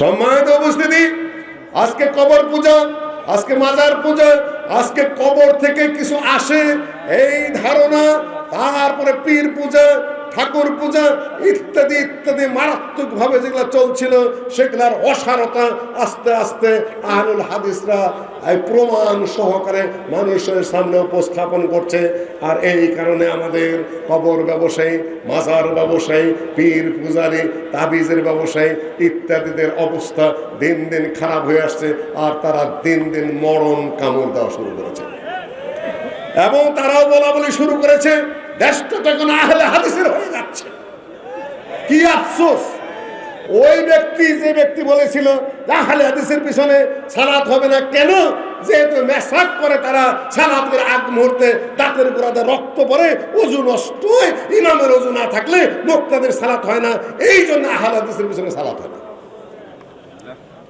সম্মানিত উপস্থিতি, আজকে কবর পূজা, আজকে মাজার পূজা, আজকে কবর থেকে কিছু আসে, এই ধারণা, তারপরে পীর পূজা ঠাকুর পূজা ইত্যাদি ইত্যাদি মারাত্মক ভাবে যেগুলো চলছিল, সেগুলার অসারতা আস্তে আস্তে আহলুল হাদিসরা প্রমাণ সহকারে মানুষের সামনে উপস্থাপন করছে। আর এই কারণে আমাদের কবর ব্যবসায়ী, মাজার ব্যবসায়ী, পীর পূজারী, তাবিজের ব্যবসায়ী ইত্যাদিদের অবস্থা দিন দিন খারাপ হয়ে আসছে আর তারা দিন দিন মরণ কামড় দেওয়া শুরু করেছে। এবং তারাও বলা বলি শুরু করেছে। হয়ে যাচ্ছে। কি আফসোস। ওই ব্যক্তি যে ব্যক্তি বলেছিল পিছনে হবে না কেন? যেহেতু করে তারা আগ মুহূর্তে রক্ত পড়ে ওজু নষ্ট হয়, ইমামের ওজু না থাকলে মোক্তাদের সালাত হয় না। এই জন্য আহলে হাদিসের পিছনে সালাত হয় না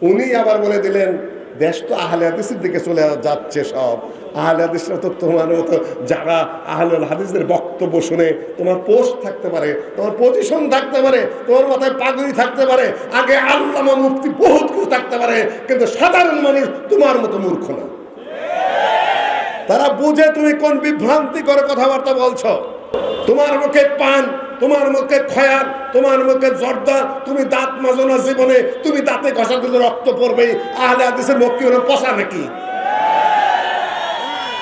উনি আবার বলে দিলেন দেশ তো আহলে হাদিসের দিকে চলে যাচ্ছে সব। আহলে হাদিসরা তো তোমার মতো যারা আহলুল হাদিসদের বক্তব্য শুনে তোমার পোস্ট থাকতে পারে, তোমার পজিশন থাকতে পারে, তোমার মাথায় পাগড়ি থাকতে পারে, আগে আল্লামা মুক্তি বহুত কিছু থাকতে পারে, কিন্তু সাধারণ মানুষ তোমার মতো মূর্খ না। তারা বুঝে তুমি কোন বিভ্রান্তি করে কথাবার্তা বলছো। তোমার মুখে পান, তোমার মুখে খয়ার, তোমার মুখে জর্দা, তুমি দাঁত মাজো না জীবনে, তুমি দাঁতে ঘষা দিলে রক্ত পড়বে আহলে হাদিসের কি হলো পচা নাকি?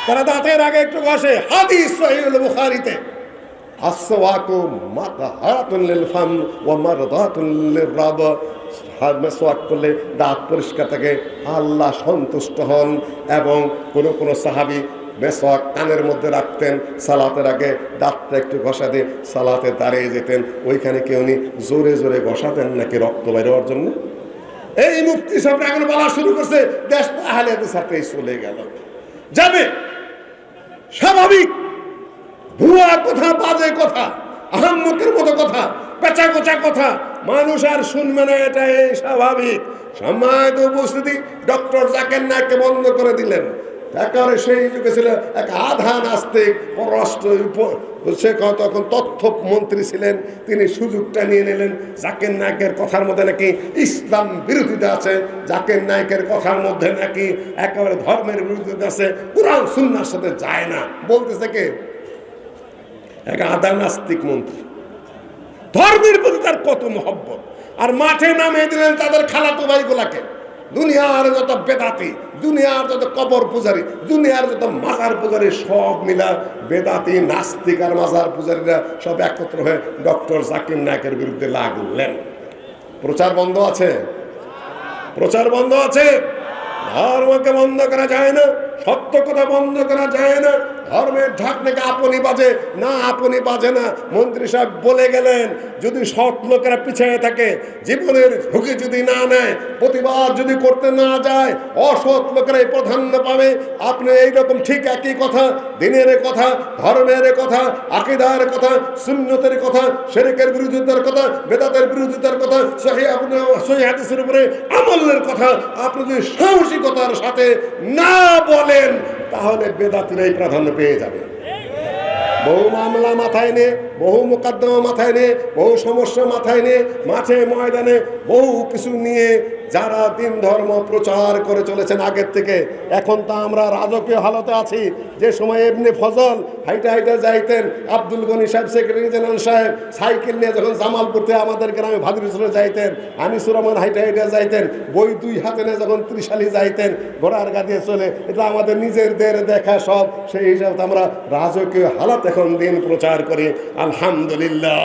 তারা দাঁতের আগে একটু ঘষে হাদিস করলে দাঁত পরিষ্কার থাকে। আল্লাহ সন্তুষ্ট হন এবং কোন কোন সাহাবী মেসওয়াক কানের মধ্যে রাখতেন, সালাতের আগে দাঁতটা একটু ঘষা দিয়ে সালাতে দাঁড়িয়ে যেতেন। ওইখানে কেউ উনি জোরে জোরে ঘষাতেন নাকি রক্ত বের হওয়ার জন্য? এই মুক্তি সব এখন বলা শুরু করছে, দেশ আহলে সাথে চলে গেল। যাবে। স্বাভাবিক। ভুয়া কথা, বাজে কথা আহাম্মকের মতো কথা পেঁচা কোচা কথা, মানুষ আর শুনবে না, এটাই স্বাভাবিক। সম্মানিত উপস্থিতি, ডক্টর জাকের নাকে বন্ধ করে দিলেন। একেবারে সেই যুগে ছিল এক আধা নাস্তিক, পররাষ্ট্র সে তখন তথ্য মন্ত্রী ছিলেন, তিনি সুযোগটা নিয়ে নিলেন, জাকের নায়কের কথার মধ্যে নাকি ইসলাম বিরোধিতা আছে, জাকের নায়কের কথার মধ্যে নাকি একেবারে ধর্মের বিরোধিতা আছে, কোরআন, সুন্নার সাথে যায় না। বলতেছে কে? এক আধা নাস্তিক মন্ত্রী। ধর্মের প্রতি তার কত মহব্বত। আর মাঠে নামিয়ে দিলেন তাদের খালাতো ভাইগুলাকে। দুনিয়ার যত বেদাতি, দুনিয়ার যত কবর পূজারি, দুনিয়ার যত মাজার পূজারি, সব মিলা বেদাতি, নাস্তিক আর মাজার পূজারীরা সব একত্র হয়ে ডক্টর জাকির নায়কের বিরুদ্ধে লাগলেন। প্রচার বন্ধ আছে? প্রচার বন্ধ আছে? ধর্মকে বন্ধ করা যায় না। সত্য কথা বন্ধ করা যায় না। ধর্মের ঢাকনাকে আপনি বাজে? না, আপনি বাজে না। মন্ত্রী সাহেব বলে গেলেন, যদি সৎ লোকেরা পিছিয়ে থাকে, জীবনের ঝুঁকি যদি না নেয়, প্রতিবাদ যদি করতে না যায়, অসৎ লোকেরাই প্রাধান্য পাবে। আপনি এইরকম ঠিক একই কথা, দিনের কথা, ধর্মের কথা, আকিদার কথা, সুন্নতের কথা শেরেকের বিরোধিতার কথা, বেদাতের বিরোধিতার কথা, সহি আপনি সহি হাদিসের উপরে আমলের কথা, আপনি যদি সাহসিকতার সাথে না বলেন তাহলে বেদাতিরাই প্রাধান্য পেয়ে যাবে। বহু মামলা মাথায় নে বহু মোকদ্দমা মাথায় নে বহু সমস্যা মাথায় নে মাঠে, ময়দানে বহু কিছু নিয়ে যারা দিন ধর্ম প্রচার করে চলেছেন আগের থেকে, এখন তো আমরা রাজকীয় হালতে আছি। যে সময় এমনি ফজল, হাইটা হাইটা যাইতেন, আব্দুল গনি সাহেব, সেক্রেটারি জেনারেল সাহেব, সাইকেল নিয়ে যখন জামালপুরতে আমাদের গ্রামে ভাদুরেশ্বরে যাইতেন, আনিসুর রহমান হাইটা হাইটা যাইতেন, বই দুই হাতে নিয়ে যখন ত্রিশালি যাইতেন, ঘোড়ার গাদিয়ে চলে, এটা আমাদের নিজেদের দেখা সব, সেই হিসাবে আমরা রাজকীয় হালাত এখন দিন প্রচার করি। আলহামদুলিল্লাহ,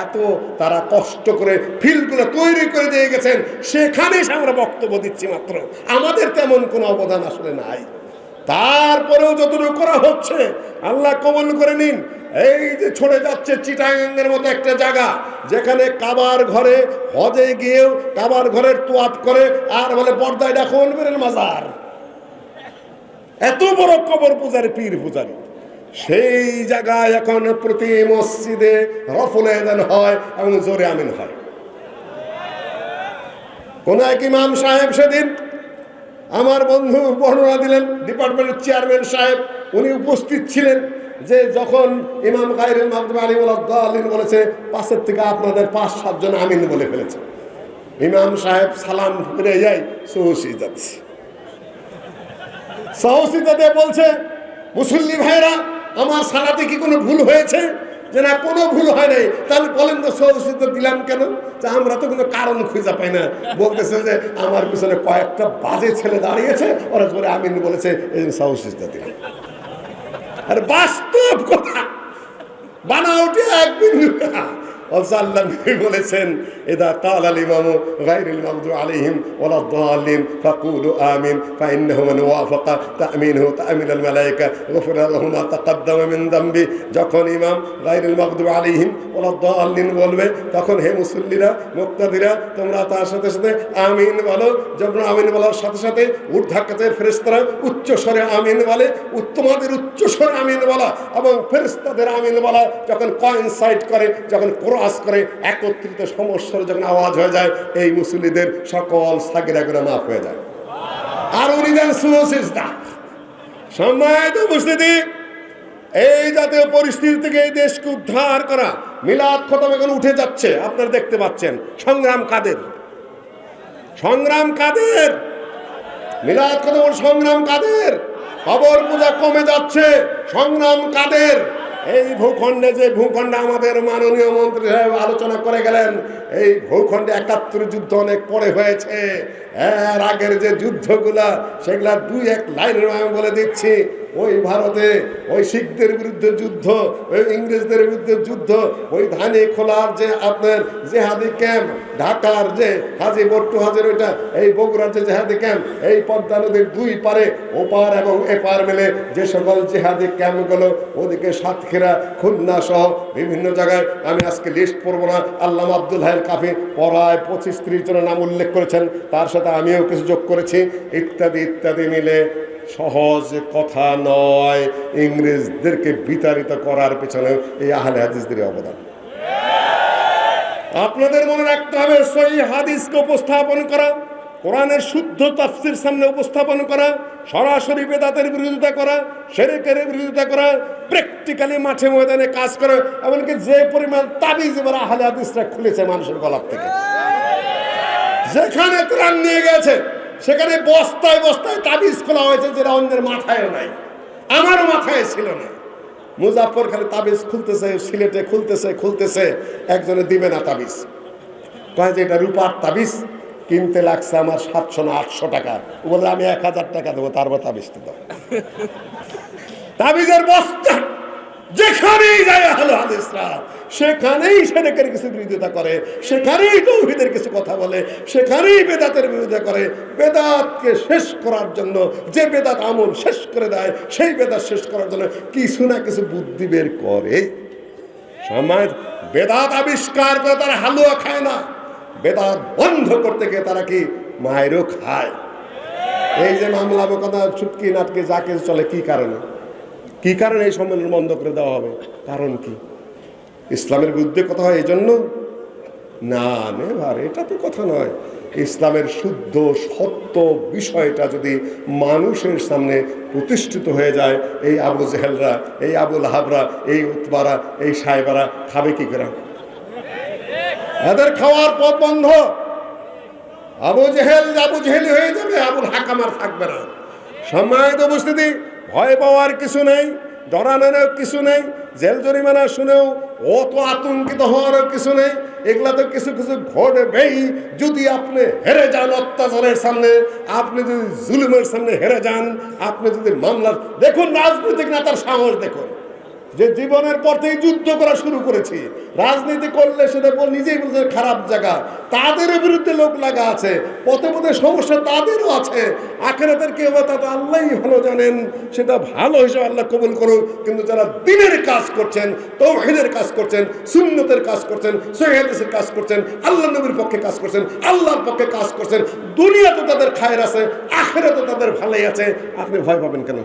এত তারা কষ্ট করে ফিল্ডগুলো তৈরি করে দিয়ে গেছেন সেখানে আমরা বক্তব্য দিচ্ছি মাত্র। আমাদের তেমন কোনো অবদান আসলে নাই। তারপরেও যতটুকু করা হচ্ছে, আল্লাহ কবল করে নিন। এই যে ছড়ে যাচ্ছে চিটাগাঙ্গের মতো একটা জায়গা, যেখানে কাবার ঘরে হজে গিয়েও কাবার ঘরের তোয়াপ করে আর বলে, পর্দায় অনবের মাজার। এত বড় কবর পূজারি, পীর পূজারি। সেই জায়গায় এখন প্রতি মসজিদে রফুল হয় এবং জোরে আমিন হয়। কোন এক ইমাম সাহেব সেদিন আমার বন্ধু বর্ণনা দিলেন, ডিপার্টমেন্টের চেয়ারম্যান সাহেব, উনি উপস্থিত ছিলেন যে যখন ইমাম গাইরুল মাহমুদ আলী আলিম বলেছে, পাশের থেকে আপনাদের পাঁচ সাতজন আমিন বলে ফেলেছে। ইমাম সাহেব সালাম ফিরে যাই সহসি যাচ্ছে। সহসিতাতে বলছে, মুসল্লি ভাইরা আমার সালাতে কি কোনো ভুল হয়েছে? যে না, কোনো ভুল হয় নাই। তাহলে বলেন তো সৌসিদ্ধ দিলাম কেন? যে আমরা তো কোনো কারণ খুঁজে পাই না। বলতেছে যে, আমার পিছনে কয়েকটা বাজে ছেলে দাঁড়িয়েছে। ওরা করে আমিন বলেছে, এই সৌসিদ্ধ দিলাম। আর বাস্তব কথা! বানাওটি একদিন। বলেছেন এদা আমিন মান মিন যখন ইমাম দাল্লিন বলবে, তখন হে মুসল্লিরা তোমরা তার সাথে সাথে আমিন বলো। যখন আমিন বলার সাথে সাথে ঊর্ধ্বাকাশের ফেরেশতারা উচ্চ স্বরে আমিন বলে, উত্তমাদের উচ্চ স্বরে আমিন বলা এবং ফেরেশতাদের আমিন বলা যখন কয়েনসাইড করে, যখন ক্রস করে একত্রিত সমস্যার যখন আওয়াজ হয়ে যায়, এই মুসল্লিদের সকল সাগিরা করে মাফ হয়ে যায়। আর উনি দেন সম্মানিত এই জাতীয় পরিস্থিতি থেকে এই দেশকে উদ্ধার করা মিলাদ খতম এখন উঠে যাচ্ছে, আপনারা দেখতে পাচ্ছেন। সংগ্রাম কাদের? সংগ্রাম কাদের? মিলাদ খতম সংগ্রাম কাদের? কবর পূজা কমে যাচ্ছে, সংগ্রাম কাদের? এই ভূখণ্ডে যে ভূখণ্ডে আমাদের মাননীয় মন্ত্রী সাহেব আলোচনা করে গেলেন, এই ভূখণ্ডে একাত্তর যুদ্ধ অনেক পরে হয়েছে। এর আগের যে যুদ্ধগুলা, সেগুলা দুই এক লাইনের আমি বলে দিচ্ছি। ওই ভারতে ওই শিখদের বিরুদ্ধে যুদ্ধ, ওই ইংরেজদের বিরুদ্ধে যুদ্ধ, ওই ধানি খোলার যে আপনার জেহাদি ক্যাম্প, ঢাকার যে হাজি বট্টু হাজির ওইটা, এই বগুড়ার যে জেহাদি ক্যাম্প, এই পদ্মা নদীর দুই পারে, ওপার এবং এপার মেলে যে সকল জেহাদি ক্যাম্পগুলো, ওদিকে সাতক্ষীরা, খুলনা সহ বিভিন্ন জায়গায় আমি আজকে লিস্ট পড়ব না। আল্লাহ আব্দুল হাইল কাফি পড়ায় পঁচিশ ত্রিশ জনের নাম উল্লেখ করেছেন, তার সাথে আমিও কিছু যোগ করেছি। ইত্যাদি ইত্যাদি মিলে সহজ কথা নয়। ইংরেজদেরকে বিতাড়িত করার পেছনে এই আহলে হাদিসদের অবদান। আপনাদের মনে রাখতে হবে সই হাদিসকে উপস্থাপন করা, কোরআনের শুদ্ধ তাফসির সামনে উপস্থাপন করা, সরাসরি বেদাতের বিরোধিতা করা সেরেকের বিরোধিতা করা প্র্যাকটিক্যালি মাঠে ময়দানে কাজ করা, এমনকি যে পরিমাণ তাবিজ এবার আহলে হাদিসরা খুলেছে মানুষের গলার থেকে। যেখানে ত্রাণ নিয়ে গেছে সেখানে বস্তায় বস্তায় তাবিজ খোলা হয়েছে যেটা অন্যের মাথায় নাই, আমারও মাথায় ছিল না। মুজাফর খালি তাবিজ খুলতেছে, সিলেটে খুলতেছে খুলতেছে, একজনে দিবে না তাবিজ। কয় যে এটা রূপার তাবিজ, কিনতে লাগছে আমার সাতশো না আটশো টাকা। ও বলে, আমি এক হাজার টাকা দেবো, তারপর তাবিজটা দাও। তাবিজের বস্তা যেখানেই যায় আহলে হাদিসরা সেখানেই সেরেকের কিছু বিরোধিতা করে, সেখানেই তৌহিদের কিছু কথা বলে, সেখানেই বেদাতের বিরোধিতা করে। বেদাতকে শেষ করার জন্য, যে বেদাত আমল শেষ করে দেয়, সেই বেদাত শেষ করার জন্য কিছু না কিছু বুদ্ধি বের করে। সময় বেদাত আবিষ্কার করে তারা হালুয়া খায় না। বেদাত বন্ধ করতে গিয়ে তারা কি মায়েরও খায়? এই যে মামলা মোকদ্দমা, ছুটকি, নাটকে, যা কিছু চলে, কি কারণে? কি কারণে এই সম্মেলন বন্ধ করে দেওয়া হবে? কারণ কি? ইসলামের বিরুদ্ধে কথা হয় এই জন্য না নেভার এটা তো কথা নয়। ইসলামের শুদ্ধ, সত্য বিষয়টা যদি মানুষের সামনে প্রতিষ্ঠিত হয়ে যায়, এই আবু জেহেলরা, এই আবুল হাবরা এই উতবারা, এই সাহেবারা খাবে কি করে? এদের খাওয়ার পথ বন্ধ। আবু জেহেল আবু জেহেলি হয়ে যাবে, আবুল হাকামার থাকবে না। সম্মানিত উপস্থিতি ভয় পাওয়ার কিছু নেই, ডরানোরও কিছু নেই, জেল জরিমানা শুনেও অত আতঙ্কিত হওয়ারও কিছু নেই এগুলা তো কিছু কিছু ঘটবেই যদি আপনি হেরে যান অত্যাচারের সামনে, আপনি যদি জুলুমের সামনে হেরে যান, আপনি যদি মামলার, দেখুন রাজনৈতিক নেতার সাহস দেখুন। যে জীবনের পর থেকে যুদ্ধ করা শুরু করেছি, রাজনীতি করলে সেটা নিজেই বলছে খারাপ জায়গা। তাদের বিরুদ্ধে লোক লাগা আছে, পথে পথে সমস্যা তাদেরও আছে। আখেরাতের কি হবে তা তো আল্লাহই ভালো জানেন, সেটা ভালো হিসেবে আল্লাহ কবুল করুক। কিন্তু যারা দিনের কাজ করছেন, তৌহিদের কাজ করছেন, সুন্নতের কাজ করছেন সহিদের কাজ করছেন, আল্লাহ নবীর পক্ষে কাজ করছেন, আল্লাহর পক্ষে কাজ করছেন দুনিয়া তো তাদের খায়ের আছে আখেরা তো তাদের ভালোই আছে। আপনি ভয় পাবেন কেন?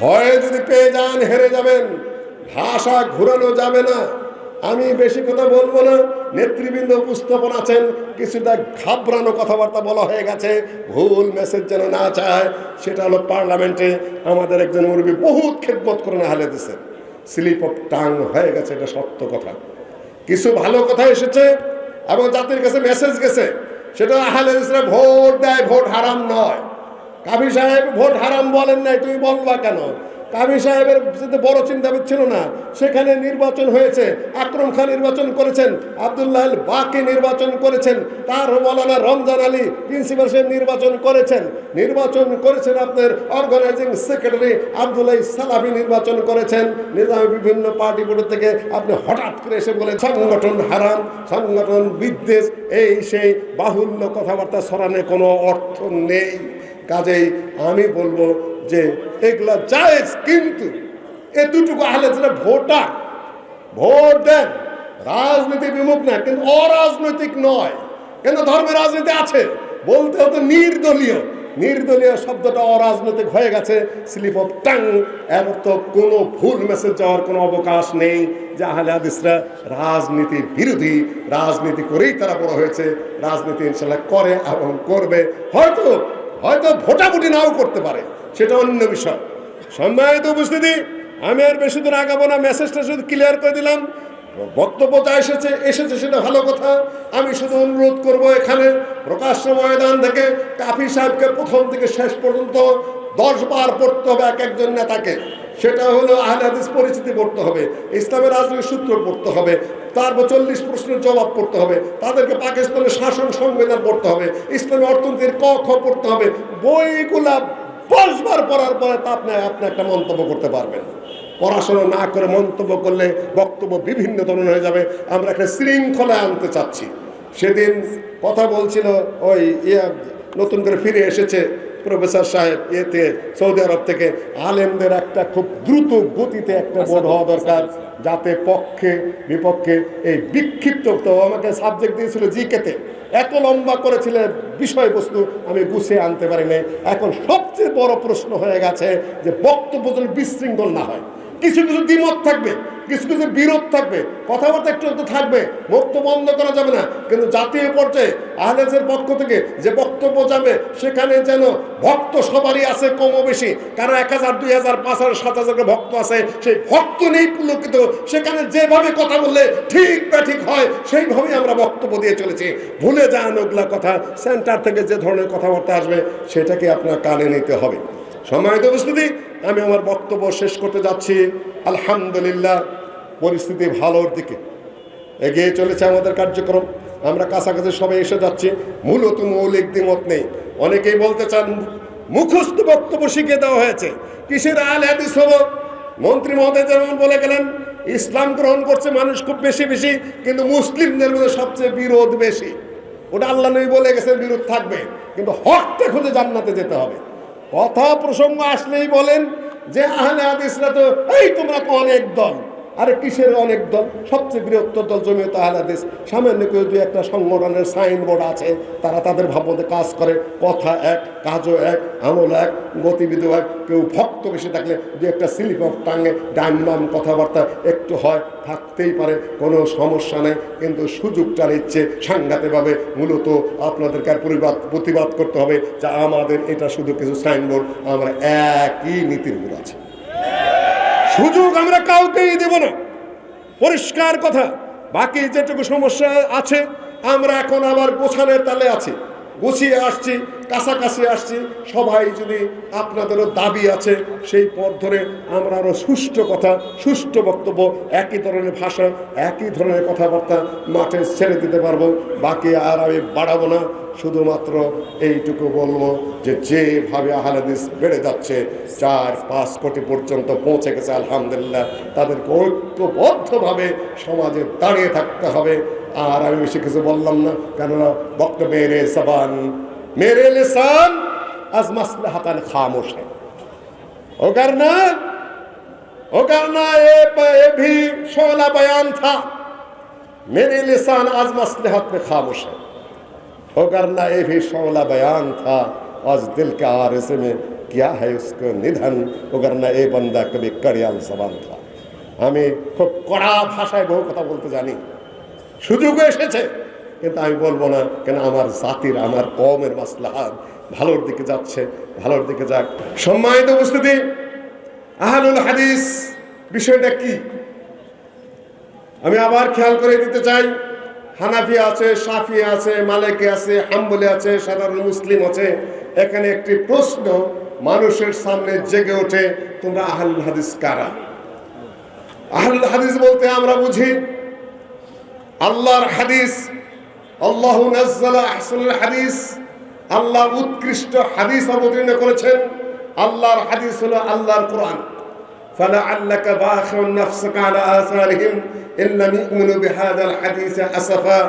ভয়ে যদি পেয়ে যান, হেরে যাবেন। ভাষা ঘুরানো যাবে না। আমি বেশি কথা বলব না। নেতৃবৃন্দ উপস্থাপন আছেন। কিছুটা ঘাবড়ানো কথাবার্তা বলা হয়ে গেছে। ভুল মেসেজ যেন না চায়, সেটা হলো পার্লামেন্টে আমাদের একজন মুরব্বী বহুত খেদমত করে না হালে দিছে। স্লিপ অফ টাং হয়ে গেছে, এটা সত্য কথা। কিছু ভালো কথা এসেছে এবং জাতির কাছে মেসেজ গেছে। সেটা আহলে হাদিসরা ভোট দেয়, ভোট হারাম নয়। কাবি সাহেব ভোট হারাম বলেন নাই, তুমি বলবা কেন? কাবি সাহেবের বড় চিন্তাবিদ ছিল না, সেখানে নির্বাচন হয়েছে, আকরম খান নির্বাচন করেছেন, আবদুল্লাহ বাকি নির্বাচন করেছেন, তার মৌলানা রমজান আলী প্রিন্সিপাল সাহেব নির্বাচন করেছেন। নির্বাচন করেছেন আপনার অর্গানাইজিং সেক্রেটারি আবদুল্লাহ সালাফি নির্বাচন করেছেন। নিজামী বিভিন্ন পার্টি বোর্ড থেকে আপনি হঠাৎ করে এসে বলেন, সংগঠন হারাম, সংগঠন বিদ্বেষ, এই সেই বাহুল্য কথাবার্তা ছড়ানোর কোনো অর্থ নেই। কাজেই আমি বলব যে এগুলা জায়েজ কিন্তু এতটুকু আহলে ভোটার, ভোট দেন। রাজনীতি বিমুখ না, কিন্তু অরাজনৈতিক নয়। কিন্তু ধর্মের রাজনীতি আছে? বলতে হতো নির্দলীয়। নির্দলীয় শব্দটা অরাজনৈতিক হয়ে গেছে, স্লিপ অফ টাং। এর তো কোনো ভুল মেসেজ যাওয়ার কোনো অবকাশ নেই যে আহলে হাদিসরা রাজনীতি বিরোধী, রাজনীতি করেই তারা বড় হয়েছে, রাজনীতি ইনশাল্লাহ করে এবং করবে। হয়তো হয়তো ভোটাভুটি নাও করতে পারে, সেটা অন্য বিষয়। সম্মানিত উপস্থিতি, আমি আর বেশি দূর আগাবো না মেসেজটা শুধু ক্লিয়ার করে দিলাম। বক্তব্য যা এসেছে এসেছে সেটা ভালো কথা। আমি শুধু অনুরোধ করব এখানে, প্রকাশ্য ময়দান থেকে কাফি সাহেবকে প্রথম থেকে শেষ পর্যন্ত দশ বার পড়তে হবে এক একজন নেতাকে। সেটা হলো আহলে হাদিস পরিচিতি পড়তে হবে, ইসলামের রাজনৈতিক সূত্র পড়তে হবে, তারপর চল্লিশ প্রশ্নের জবাব পড়তে হবে, তাদেরকে পাকিস্তানের শাসন সংবিধান পড়তে হবে, ইসলামী অর্থনীতির ক খ পড়তে হবে, বইগুলা দশবার পড়ার পরে তা আপনি আপনি একটা মন্তব্য করতে পারবেন। পড়াশোনা না করে মন্তব্য করলে বক্তব্য বিভিন্ন ধরনের হয়ে যাবে। আমরা একটা শৃঙ্খলা আনতে চাচ্ছি। সেদিন কথা বলছিল ওই ইয়ে নতুন করে ফিরে এসেছে প্রফেসর সাহেব এতে সৌদি আরব থেকে আলেমদের একটা খুব দ্রুত গতিতে একটা বোর্ড হওয়া দরকার যাতে পক্ষে বিপক্ষে এই বিক্ষিপ্ত আমাকে সাবজেক্ট দিয়েছিল জিকেতে। এত লম্বা করেছিলেন বিষয়বস্তু আমি গুছিয়ে আনতে পারিনি। এখন সবচেয়ে বড় প্রশ্ন হয়ে গেছে যে বক্তব্য যেন বিশৃঙ্খল না হয়। কিছু কিছু দ্বিমত থাকবে, কিছু কিছু বিরোধ থাকবে, কথাবার্তা একটু একটু থাকবে, মুক্ত বন্ধ করা যাবে না। কিন্তু জাতীয় পর্যায়ে আহলেজের পক্ষ থেকে যে বক্তব্য যাবে, সেখানে যেন ভক্ত সবারই আছে কমও বেশি। কারণ এক হাজার, দুই হাজার, পাঁচ হাজার, সাত হাজার ভক্ত আছে, সেই ভক্ত নেই পুলকিত। সেখানে যেভাবে কথা বললে ঠিক বা ঠিক হয়, সেইভাবেই আমরা বক্তব্য দিয়ে চলেছি। ভুলে যান ওগুলা কথা সেন্টার থেকে যে ধরনের কথাবার্তা আসবে, সেটাকে আপনার কানে নিতে হবে। সম্মানিত উপস্থিতি আমি আমার বক্তব্য শেষ করতে যাচ্ছি। আলহামদুলিল্লাহ, পরিস্থিতি ভালোর দিকে। এগিয়ে চলেছে আমাদের কার্যক্রম। আমরা কাছাকাছি সবাই এসে যাচ্ছি। মূলত মৌলিক দ্বিমত নেই। অনেকেই বলতে চান, মুখস্থ বক্তব্য শিখে দেওয়া হয়েছে। কিসের আল হাদিস হব মন্ত্রী মহোদয় যেমন বলে গেলেন, ইসলাম গ্রহণ করছে মানুষ খুব বেশি বেশি, কিন্তু মুসলিমদের মধ্যে সবচেয়ে বিরোধ বেশি। ওটা আল্লাহ নবী বলে গেছে বিরোধ থাকবে। কিন্তু হকটা খুঁজে জান্নাতে যেতে হবে। কথা প্রসঙ্গ আসলেই বলেন যে আহলে হাদিসরা তো এই তোমরা কল একদম আরে কিসের অনেক দল? সবচেয়ে বৃহত্তর দল জমিয়ত হাদিস সামান্য কেউ দুই একটা সংগঠনের সাইনবোর্ড আছে, তারা তাদের ভাবমতে কাজ করে। কথা এক, কাজও এক, আমল এক গতিবিধি এক। কেউ ভক্ত বেশি থাকলে দু একটা স্লিপ অফ টাঙ্গে ডান বাম কথাবার্তা একটু হয়, থাকতেই পারে, কোনো সমস্যা নেই। কিন্তু সুযোগটা নিচ্ছে সাংঘাতিকভাবে মূলত আপনাদেরকে আর পরিবাদ প্রতিবাদ করতে হবে যে আমাদের এটা শুধু কিছু সাইনবোর্ড আমরা একই নীতির উপর আছে। সুযোগ আমরা কাউকেই দেব না। পরিষ্কার কথা, বাকি যেটুকু সমস্যা আছে, আমরা এখন আবার গোছানের তালে আছি। গুছিয়ে আসছি। কাছাকাছি আসছি, সবাই যদি আপনাদেরও দাবি আছে, সেই পথ ধরে আমরা আরও সুষ্ঠু কথা, সুষ্ঠু বক্তব্য, একই ধরনের ভাষা, একই ধরনের কথাবার্তা মাঠে ছেড়ে দিতে পারব, বাকি আর আমি বাড়াবো না, শুধুমাত্র এইটুকু বলব যে যেভাবে আহলাদিস বেড়ে যাচ্ছে, চার, পাঁচ কোটি পর্যন্ত পৌঁছে গেছে, আলহামদুলিল্লাহ, তাদেরকে ঐক্যবদ্ধভাবে সমাজে দাঁড়িয়ে থাকতে হবে, আর আমি বেশি কিছু বললাম না, কেননা বক্ত মেরে জবান মেরে লিসান আজ মাসলে হাতান খামোশ है वो करना वो करना ये ये भी शोला बयान था मेरे लिसान आज मसलहत में खामोश है वो करना ये भी शोला बयान था आज दिल के आरसे में क्या है उसको निधन वो करना ये बंदा कभी कड़ियाल जबान था আমি খুব কড়া ভাষায় বহু কথা বলতে জানি সুযোগ এসেছে কিন্তু আমি বলব না, কেন আমার জাতির, আমার কমের মাসলাহাত ভালোর দিকে যাচ্ছে, ভালোর দিকে যাক। সম্মানিত উপস্থিতি, আহলুল হাদিস, বিষয়টা কি? আমি আবার খেয়াল করে দিতে চাই, হানাফি আছে সাফি আছে, মালেকে আছে, হাম্বলি আছে, সাধারণ মুসলিম আছে। এখানে একটি প্রশ্ন মানুষের সামনে জেগে ওঠে, তোমরা আহলুল হাদিস কারা? আহলুল হাদিস বলতে আমরা বুঝি, আল্লাহর হাদিস আল্লাহ আহসানুল হাদিস। আল্লাহ উৎকৃষ্ট হাদিস অবতীর্ণ করেছেন। আল্লাহর হাদিস হল আল্লাহর কোরআন। ফালা আল্লাকা বাখিউন নাফসাকা আলা আসারিহিম, ইল্লাম ইউমিনু বিহাদাল হাদিস আসাফা।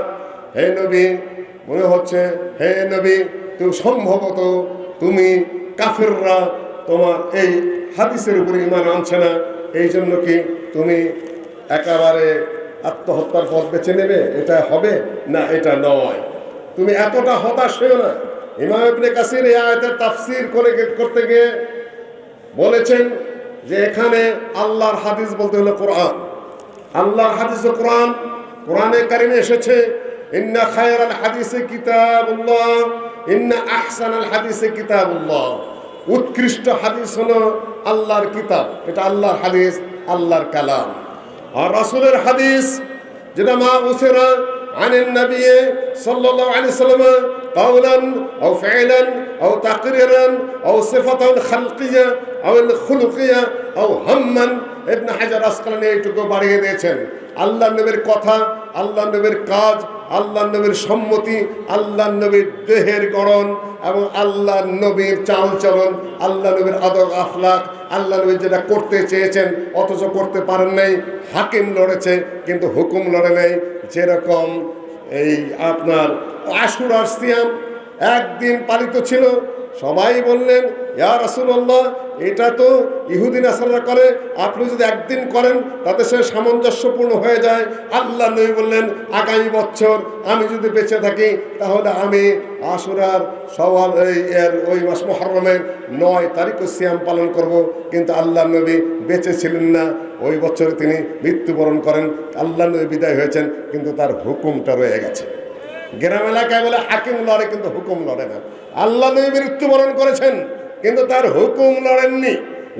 হে নবী, মনে হচ্ছে, হে নবী, তুমি সম্ভবত তুমি কাফিররা, তোমার এই হাদিসের উপরে ইমান আনছে না। এই জন্য কি তুমি একেবারে আত্মহত্যার পথ বেছে নেবে, এটা হবে না এটা নয়। তুমি এতটা হতাশ হয়েও না। ইমাম ইবনে কাসির এই আয়াতের তাফসীর করে করতে গিয়ে বলেছেন যে এখানে আল্লাহর হাদিস বলতে হলো কোরআন। আল্লাহর হাদিস ও কোরআন, কোরআনে কারিমে এসেছে, ইন্না খায়রাল হাদিসে কিতাবুল্লাহ, ইন্না আহসানাল হাদিসে কিতাবুল্লাহ। উৎকৃষ্ট হাদিস হলো আল্লাহর কিতাব। এটা আল্লাহর হাদিস, আল্লাহর কালাম। আর রাসূলের হাদিস যেটা মা উসেরা عن النبي صلى الله عليه وسلم قولا أو فعلا أو تقريرا أو صفة خلقية أو الخلقية أو هما ابن حجر আসকালানি এইটুকু বাড়িয়ে দিয়েছেন আল্লাহ নবীর কথা আল্লাহ নবীর কাজ আল্লাহ নবীর সম্মতি আল্লাহ নবীর দেহের গড়ন এবং আল্লাহ নবীর চাল চলন আল্লাহ নবীর আদব আফলাক আল্লাহ নবী যেটা করতে চেয়েছেন অথচ করতে পারেন নাই, হাকিম লড়েছে কিন্তু হুকুম লড়ে নেই। যেরকম এই আপনার আশুরার সিয়াম একদিন পালিত ছিল সবাই বললেন, ইয়া রাসূলুল্লাহ, এটা তো ইহুদিন আসারা করে, আপনি যদি একদিন করেন, তাতে সে সামঞ্জস্যপূর্ণ হয়ে যায়। আল্লাহ নবী বললেন, আগামী বছর আমি যদি বেঁচে থাকি, তাহলে আমি আশুরার সওয়াল এর ওই মাস মহরমের নয় তারিখ সিয়াম পালন করব। কিন্তু আল্লাহ নবী বেঁচে ছিলেন না। ওই বছরে তিনি মৃত্যুবরণ করেন। আল্লাহ নবী বিদায় হয়েছেন, কিন্তু তার হুকুমটা রয়ে গেছে। গ্রাম এলাকায় বলে হাকিম লড়ে কিন্তু হুকুম লড়ে না। আল্লাহ নবী মৃত্যুবরণ করেছেন, কিন্তু তার হুকুম লড়েননি,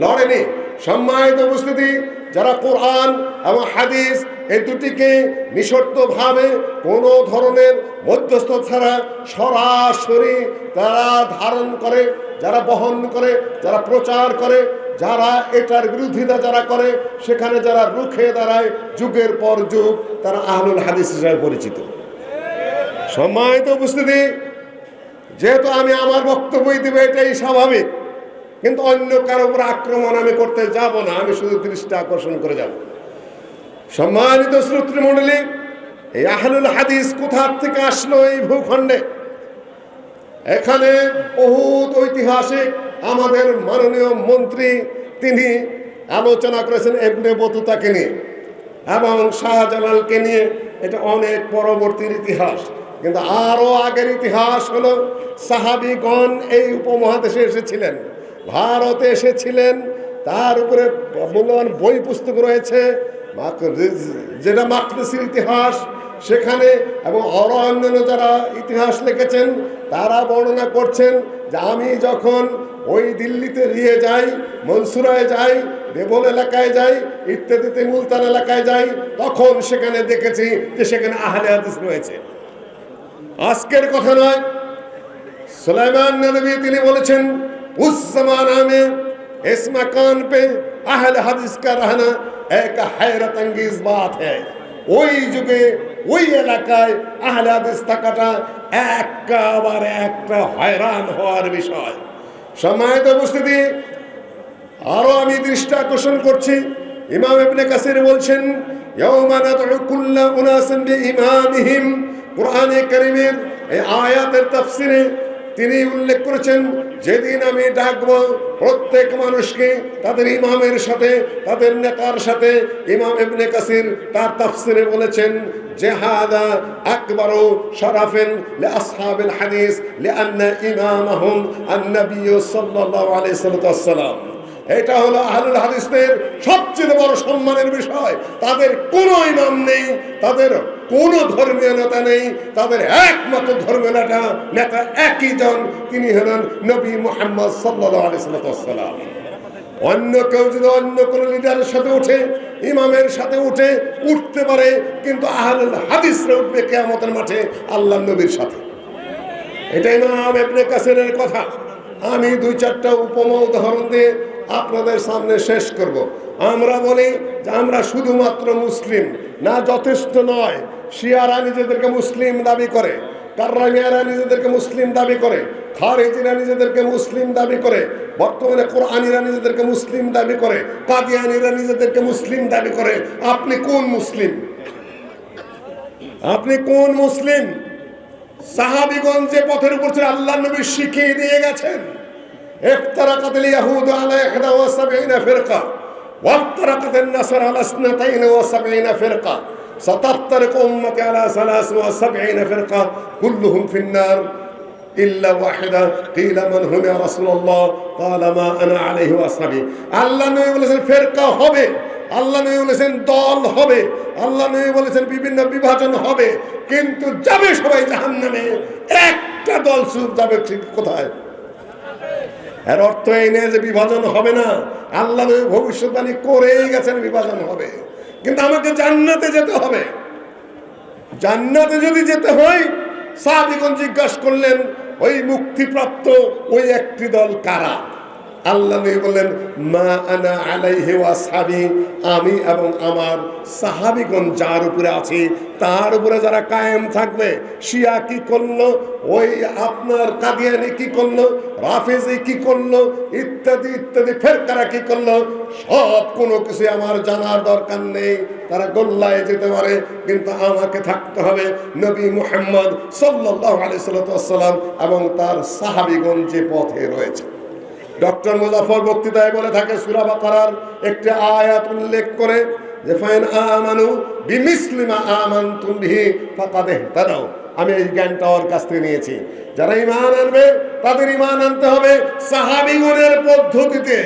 লড়েনি। সম্মানিত উপস্থিতি, যারা কোরআন এবং হাদিস এই দুটিকে নিঃশর্তভাবে কোনো ধরনের মধ্যস্থ ছাড়া সরাসরি তারা ধারণ করে, যারা বহন করে, যারা প্রচার করে, যারা এটার বিরোধিতা যারা করে, সেখানে যারা রুখে দাঁড়ায়, যুগের পর যুগ তারা আহলুল হাদিস হিসাবে পরিচিত। সম্মানিত উপস্থিতি, যেহেতু আমি আমার বক্তব্যই দেবো এটাই স্বাভাবিক, কিন্তু অন্য কারও উপর আক্রমণ আমি করতে যাব না, আমি শুধু দৃষ্টি আকর্ষণ করে যাব। সম্মানিত শ্রোতৃমণ্ডলী, এই আহলুল হাদিস কোথার থেকে আসলো এই ভূখণ্ডে? এখানে বহুত ঐতিহাসিক আমাদের মাননীয় মন্ত্রী তিনি আলোচনা করেছেন এবনে বতুতাকে নিয়ে এবং শাহজালালকে নিয়ে, এটা অনেক পরবর্তীর ইতিহাস। কিন্তু আরও আগের ইতিহাস হলো সাহাবিগণ এই উপমহাদেশে এসেছিলেন। ভারতে এসেছিলেন, তার উপরে মূল্যবান বই পুস্তক রয়েছে যেটা মাকদেশের ইতিহাস, সেখানে এবং আরও অন্যান্য যারা ইতিহাস লিখেছেন, তারা বর্ণনা করছেন যে আমি যখন ওই দিল্লিতে নিয়ে যাই, মনসুরায় যাই, দেবল এলাকায় যাই, ইত্যাদিতে মুলতান এলাকায় যাই, তখন সেখানে দেখেছি যে সেখানে আহলে হাদিস রয়েছে। আজকের কথা নয় सुलेमान नबी তিনি বলেছেন उस जमाना में इस मकान पे अहल हदीस का रहना एक हैरत अंगेज बात है ওই যুগে ওই এলাকায় আহলে হাদিস থাকাটা একেবারে একটা হয়রান হওয়ার বিষয় সম্মানিত উপস্থিতি আরো আমি দৃষ্টি আকর্ষণ করছি ইমাম ইবনে কাসির বলছেন ইয়াউমা নাদউ কুল্লা উনাসিন বিইমামিহিম কোরআনে করিমের এই আয়াতের তাফসিরে তিনি উল্লেখ করেছেন, যেদিন আমি ডাকব, প্রত্যেক মানুষকে তাদের ইমামের সাথে, তাদের নেতার সাথে, ইমাম ইবনে কাসির তার তাফসিরে বলেছেন জেহাদা আকবর শরাফিন লি আসহাবিল হাদিস লিআন্না ইমামাহুম আন-নবী সাল্লাল্লাহু আলাইহি সাল্লাম। এটা হলো আহলুল হাদিসদের সবচেয়ে বড় সম্মানের বিষয়। তাদের কোনো ইমাম নেই, তাদের কোনো ধর্মীয় নেতা নেই, তাদের একমাত্র ধর্মীয় নেতা নেতা একই জন, তিনি হলেন নবী মোহাম্মদ আলাইসাল্লাম অন্য কেউ যদি অন্য কোনো লিডারের সাথে ওঠে ইমামের সাথে উঠে, উঠতে পারে, কিন্তু আহলুল হাদিসরা উঠবে কেয়ামতের মাঠে আল্লাহ নবীর সাথে। এটা ইমাম এবনে কথা। আমি দুই চারটা উপমা উদাহরণ দিয়ে আপনাদের সামনে শেষ করব। আমরা বলি যে আমরা শুধুমাত্র মুসলিম, না যথেষ্ট নয়, শিয়ারা নিজেদেরকে মুসলিম দাবি করে, কার্রামিয়ারা নিজেদেরকে মুসলিম দাবি করে, খারেজিরা নিজেদেরকে মুসলিম দাবি করে, বর্তমানে কোরআনিরা নিজেদেরকে মুসলিম দাবি করে, কাদিয়ানিরা নিজেদেরকে মুসলিম দাবি করে। আপনি কোন মুসলিম? আপনি কোন মুসলিম? সাহাবিগঞ্জে পথের উপর আল্লাহ নবী শিখিয়ে দিয়ে গেছেন। افترقت اليهود على 71 فرقة وافترقت النصر على 72 فرقة ستفترق أمتي على 73 فرقة كلهم في النار إلا واحدة قيل من هم يا رسول الله قال ما أنا عليه وأصحابي আল্লাহ নবী বলেছেন ফেরকা হবে আল্লাহ নবী বলেছেন দল হবে আল্লাহ নবী বলেছেন বিভিন্ন বিভাজন হবে কিন্তু যাবে সবাই জাহান্নামে একটা দল শুধু যাবে ঠিক কোথায় এর অর্থ এই নেই যে বিভাজন হবে না। আল্লাহ ভবিষ্যৎবাণী করেই গেছেন, বিভাজন হবে। কিন্তু আমাকে জান্নাতে যেতে হবে। জান্নাতে যদি যেতে হয়, সাহাবিগণ জিজ্ঞাসা করলেন, ওই মুক্তিপ্রাপ্ত ওই একটি দল কারা? আল্লাহ নবী বললেন, মা আনা আলাইহি ওয়াসহাবি আমি এবং আমার সাহাবিগণ যার উপরে আছি, তার উপরে যারা কায়েম থাকবে, শিয়া কি করল, ওই আপনার কাদিয়ানি কি করল, রাফেজি কি করল, ইত্যাদি ইত্যাদি, ফেরকারা কি করল, সব কোনো কিছু আমার জানার দরকার নেই। তারা গোল্লায় যেতে পারে, কিন্তু আমাকে থাকতে হবে নবী মুহাম্মদ সাল্লাল্লাহু আলাইহি সাল্লাম এবং তার সাহাবিগণ যে পথে রয়েছে। ডক্টর মুজাফর বক্তৃতায় বলে থাকে সুরা বাকারার একটি আয়াত উল্লেখ করে যে, ফাইন আমানু বিমিসলিমা আমান তুমি ফাকাদে তাদাও আমি এই জ্ঞানটা ওর কাছ থেকে নিয়েছি। যারা ইমান আনবে, তাদের ইমান আনতে হবে সাহাবিগুনের পদ্ধতিতে।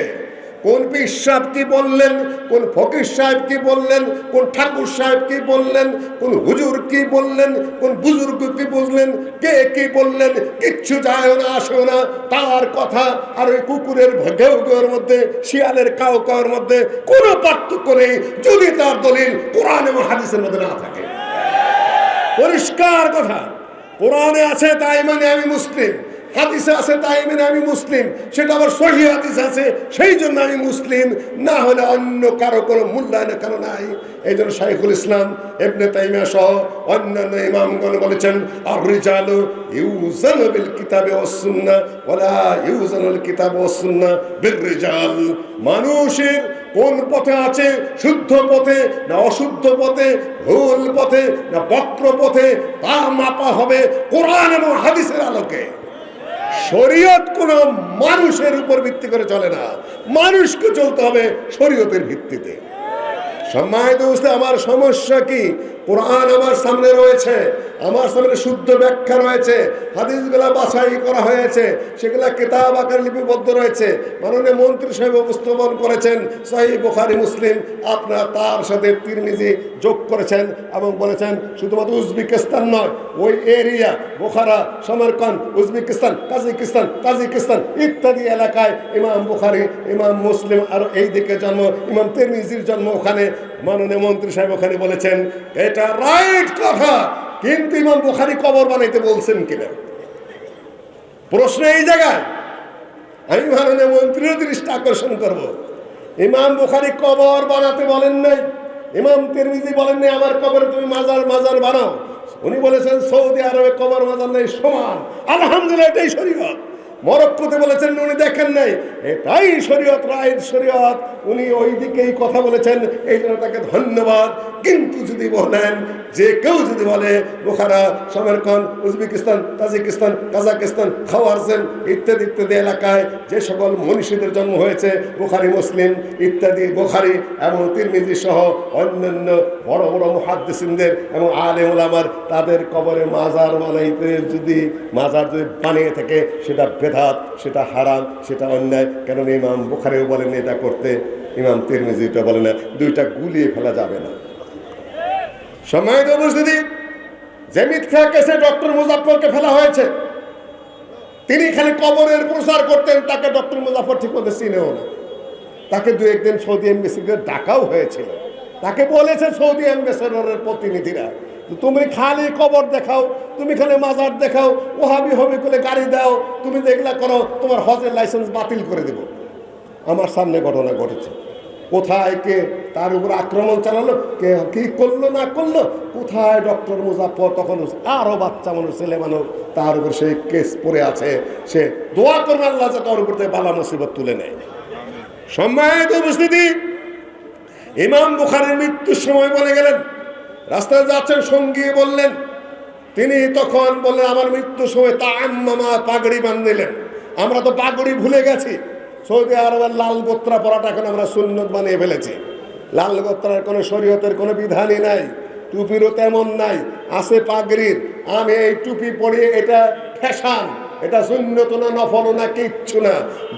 কোন পীর সাহেব কি বললেন? কোন ফকির সাহেব কি বললেন? কোন ঠাকুর সাহেব কি বললেন? কোন হুজুর কি বললেন? কোন বুজুর্গ কি বললেন? কে কি বললেন? কিচ্ছু যায় না আসেও না। তার কথা আর ওই কুকুরের ঘেউ ঘেউর মধ্যে, শিয়ালের কাউ কাউর মধ্যে কোনো পার্থক্য নেই, যদি তার দলিল কোরআন এবং হাদিসের মধ্যে না থাকে। পরিষ্কার কথা। কোরআনে আছে তাই মানে আমি মুসলিম। হাদিসে আছে, তাই মানে আমি মুসলিম। সেটা আবার সহি হাদিস আছে, সেই জন্য আমি মুসলিম। না হলে অন্য কারও কোনো মূল্যায়নের কেন নাই। এই জন্য শাইখুল ইসলাম এবনে তাইমিয়া সহ অন্যান্য ইমামগণ বলেছেন আর বিল কিতাবে ওয়াস সুন্নাহ ওয়ালা ইউজানুল কিতাব ওয়াস সুন্নাহ রিজাল মানুষের কোন পথে আছে শুদ্ধ পথে, না অশুদ্ধ পথে, ভুল পথে, না বক্র পথে, তা মাপা হবে কোরআন এবং হাদিসের আলোকে। শরীয়ত কোনো মানুষের উপর ভিত্তি করে চলে না। মানুষকে চলতে হবে শরীয়তের ভিত্তিতে। সম্মানিত আমার সমস্যা কি? কোরআন আমার সামনে রয়েছে, আমার সামনে শুদ্ধ ব্যাখ্যা রয়েছে, হাদিসগুলা বাছাই করা হয়েছে, সেগুলা কেতাব আকার লিপিবদ্ধ রয়েছে। মাননীয় মন্ত্রী সাহেব উপস্থাপন করেছেন, সহি বুখারি মুসলিম, আপনার তার সাথে তিরমিজি যোগ করেছেন এবং বলেছেন, শুধুমাত্র উজবেকিস্তান নয়, ওই area, Bukhara Samarkand Uzbekistan, Kazakhstan Tajikistan ইত্যাদি এলাকায় ইমাম বুখারি, ইমাম মুসলিম, আর এই দিকে জন্ম, ইমাম তিরমিজির জন্ম ওখানে মাননীয় মন্ত্রী সাহেব ওখানে বলেছেন, এটা রাইট কথা। কিন্তু ইমাম বুখারি কবর বানাইতে বলছেন কিনা? প্রশ্ন এই জায়গায়। আমি মাননীয় মন্ত্রীর দৃষ্টি আকর্ষণ করব। ইমাম বুখারি কবর বানাতে বলেন নাই। ইমাম তিরমিজি বলেন নাই, আমার কবরে তুমি মাজার মাজার বানাও। উনি বলেছেন, সৌদি আরবে কবর, মাজার নেই, সমান। আলহামদুলিল্লাহ, এটাই শরীয়ত। মরক্কোতে বলেছেন, উনি দেখেন নাই। এটাই শরীয়ত, রায়ের শরীয়ত। উনি ওই দিকেই কথা বলেছেন, এই জন্য তাকে ধন্যবাদ। কিন্তু যদি বলেন, যে কেউ যদি বলে, Bukhara Samarkand Uzbekistan, Tajikistan, Kazakhstan, Khwarezm ইত্যাদি ইত্যাদি এলাকায় যে সকল মনীষীদের জন্ম হয়েছে, বুখারি, মুসলিম ইত্যাদি, বুখারি এবং তিরমিজি সহ অন্যান্য বড় বড় মুহাদ্দিসিনদের এবং আলে ওলামার তাদের কবরে মাজার বানাইতে যদি, মাজার যদি বানিয়ে থাকে, সেটা বেদাত, সেটা হারাম, সেটা অন্যায়। কেন ইমাম বুখারেও বলেন এটা করতে, ইমাম তিরমিজিটা বলে না। দুইটা গুলিয়ে ফেলা যাবে না। সময় উপস্থিতি, যে মিথ্যা কেসে ডক্টর মুজাফরকে ফেলা হয়েছে, তিনি খালি কবরের প্রচার করতেন, তাকে ডক্টর মুজাফর ঠিক মতো চিনেও না। তাকে দু একদিন সৌদি এমবিসিকে ডাকাও হয়েছিল। তাকে বলেছে সৌদি অ্যাম্বাসেডরের প্রতিনিধিরা। তুমি খালি কবর দেখাও, তুমি খালি মাজার দেখাও, ওহাবি হবি করে গাড়ি দাও, তুমি দেখলা করো, তোমার হজের লাইসেন্স বাতিল করে দেব। আমার সামনে ঘটনা ঘটেছে। কোথায় কে তার উপর আক্রমণ চালালো, কে কী করল, না করল, কোথায় ডক্টর মুজাফর তখন আরও বাচ্চা মানুষ, ছেলে মানুষ, তার উপর সেই কেস পড়ে আছে। সে দোয়া করবে আল্লাহ যাতে ওর উপর থেকে বালা মুসিবত তুলে নেয়। সম্মানিত উপস্থিতি, ইমাম বুখারের মৃত্যুর সময় বলে গেলেন রাস্তায় যাচ্ছেন সঙ্গী বললেন, তিনি তখন বললেন, আমার মৃত্যুর সময় তা আম্মামা পাগড়ি বান্ধিলেন। আমরা তো পাগড়ি ভুলে গেছি। সৌদি আরবের লাল গোত্রা পরাটা এখন আমরা সুন্নত বানিয়ে ফেলেছি। লাল গোত্রার কোনো শরীয়তের কোনো বিধানই নাই। টুপিরও তেমন নাই। আছে পাগড়ির। আমি এই টুপি পরিয়ে এটা ফ্যাশন। এটা শূন্যত না, নফল না, কিচ্ছু না।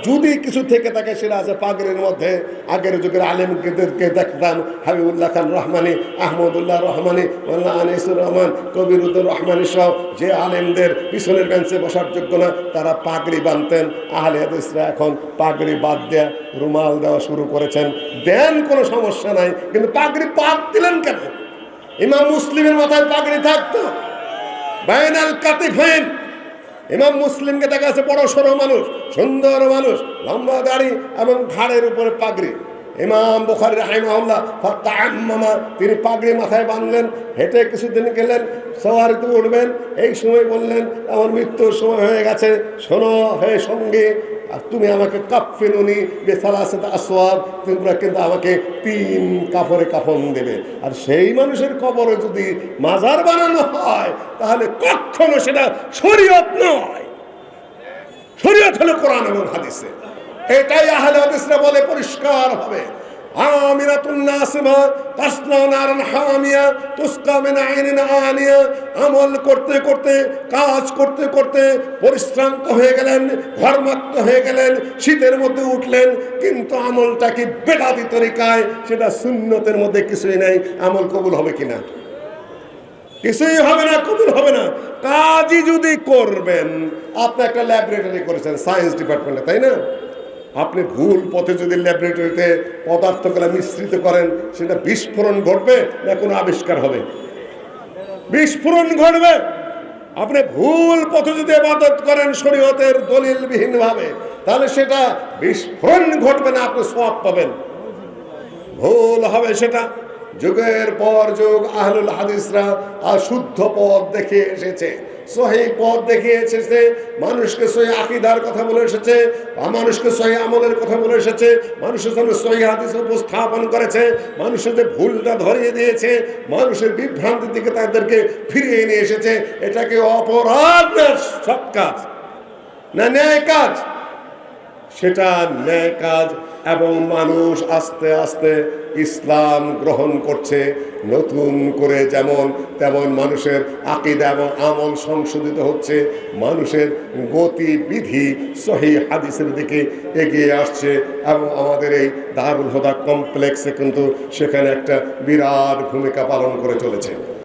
যদি কিছু থেকে থাকে, সেটা আছে পাগড়ির মধ্যে। আগের যুগের আলেমদেরকে দেখতাম, হাবিবুল্লাহ খান রহমানি, আহমদুল্লাহ রহমানি মোল্লা আনিসুর রহমান, কবিরুদ্দুর রহমানি সহ যে আলেমদের পিছনের বেঞ্চে বসার যোগ্য না, তারা পাগড়ি বানতেন। আহলে হাদিসরা এখন পাগড়ি বাদ দেয়া রুমাল দেওয়া শুরু করেছেন। দেন কোনো সমস্যা নাই, কিন্তু পাগড়ি বাদ দিলেন কেন? ইমাম মুসলিমের মাথায় পাগড়ি থাকতো। বাইনাল কাতিফাইন ইমাম মুসলিমকে দেখা যাচ্ছে বড় সড়ো মানুষ, সুন্দর মানুষ, লম্বা দাড়ি এবং ঘাড়ের উপরে পাগড়ি। ইমাম বুখারি রাহিমাহুল্লাহ, ফাত্তাআম্মামা, তিনি পাগড়ি মাথায় বাঁধলেন, হেঁটে কিছুদিন গেলেন সওয়ারিতে উঠবেন, এই সময় বললেন, আমার মৃত্যুর সময় হয়ে গেছে, শোনো, হে সঙ্গে আর তুমি আমাকে কাফিনুনি বেসালাসাত আসওয়াব তোমরা কিন্তু আমাকে তিন কাপড়ে কাফন দেবে। আর সেই মানুষের কবরে যদি মাজার বানানো হয়, তাহলে কখনো সেটা শরীয়ত নয়। শরীয়ত হলো কোরআন এবং হাদিসে। এটাই আহলে হাদিসরা বলে পরিষ্কার হবে। আমিরাতুন নাসিমা তাসনা নারান হামিয়া, তুসকা মিন আইনিন আনিয়া আমল করতে করতে, কাজ করতে করতে পরিশ্রান্ত হয়ে গেলেন, ঘর্মাক্ত হয়ে গেলেন, শীতের মধ্যে উঠলেন, কিন্তু আমলটা কি বেদাতি তরিকায়? সেটা সুন্নতের মধ্যে কিছুই নাই। আমল কবুল হবে কিনা? কিছুই হবে না, কবুল হবে না। কাজই যদি করবেন, আপনি একটা ল্যাবরেটরি করেছেন, সায়েন্স ডিপার্টমেন্টে, তাই না? আপনি ভুল পথে যদি ল্যাবরেটরিতে পদার্থগুলো মিশ্রিত করেন, সেটা বিস্ফোরণ ঘটবে না কোনো আবিষ্কার হবে? বিস্ফোরণ ঘটবে। আপনি ভুল পথে যদি আবাদত করেন শরীয়তের দলিলবিহীন ভাবে তাহলে সেটা বিস্ফোরণ ঘটবে না, আপনি সব পাবেন। ভুল হবে সেটা। যুগের পর যুগ আহলুল হাদিসরা শুদ্ধ পথ দেখে এসেছে। সহি পথ দেখিয়ে এসেছে মানুষকে সহি আকিদার কথা বলে এসেছে বা মানুষকে সহি আমলের কথা বলে এসেছে, মানুষের সামনে সহি হাদিস উপস্থাপন করেছে, মানুষের যে ভুলটা ধরিয়ে দিয়েছে, মানুষের বিভ্রান্তির দিকে তাদেরকে ফিরিয়ে নিয়ে এসেছে, এটাকে অপরাধ সব কাজ না ন্যায় কাজ? সেটা ন্যায় কাজ এবং মানুষ আস্তে আস্তে ইসলাম গ্রহণ করছে। নতুন করে যেমন তেমন মানুষের আকিদা এবং আমল সংশোধিত হচ্ছে, মানুষের গতিবিধি সহি হাদিসের দিকে এগিয়ে আসছে এবং আমাদের এই দারুল হুদা কমপ্লেক্সে কিন্তু সেখানে একটা বিরাট ভূমিকা পালন করে চলেছে।